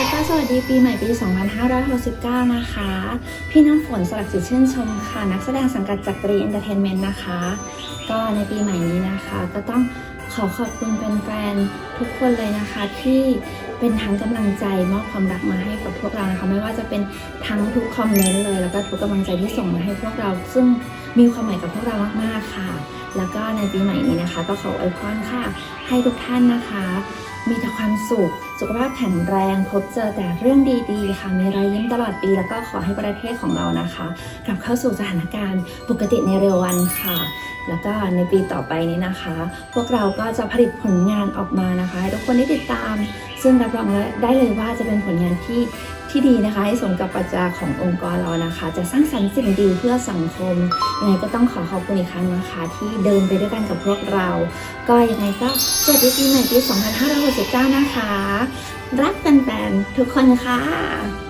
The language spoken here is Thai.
ก็สวัสดีปีใหม่ปี 2569 นะคะ พี่น้ำฝนสลักจิตชื่นชมค่ะ นักแสดงสังกัดจักรีเอนเตอร์เทนเมนต์นะคะ ก็ในปีใหม่นี้นะคะ ก็ต้องขอขอบคุณแฟนๆทุกคนเลยนะคะที่เป็นทั้งกำลังใจมอบความรักมาให้กับพวกเรานะคะ ไม่ว่าจะเป็นทั้งทุกคอมเมนต์เลย แล้วก็ทุกกำลังใจที่ส่งมาให้พวกเรา ซึ่งมีความหมายกับพวกเรามากๆค่ะ แล้วก็ในปีใหม่นี้นะคะ ก็ขออวยพรค่ะ ให้ทุกท่านนะคะ มีแต่ความสุข สุขภาพแข็งแรง พบเจอแต่เรื่องดีๆค่ะ มีรอยยิ้มตลอดปี แล้วก็ขอให้ประเทศของเรานะคะ กลับเข้าสู่สถานการณ์ปกติในเร็ววันค่ะ แล้วก็ในปีต่อไปนี้นะคะ พวกเราก็จะผลิตผลงานออกมานะคะ ให้ทุกคนได้ติดตาม ซึ่งรับรองได้เลยว่าจะเป็นผลงานที่ที่ดีนะคะ ให้สมกับปัจจาขององค์กรเรานะคะ จะสร้างสรรค์สิ่งดีเพื่อสังคมยังไงก็ต้องขอขอบคุณอีกครั้งนะคะ ที่เดินไปด้วยกันกับพวกเรา ก็ยังไงก็สวัสดีปีใหม่ปี 2569 นะคะ รักแฟนๆทุกคนค่ะ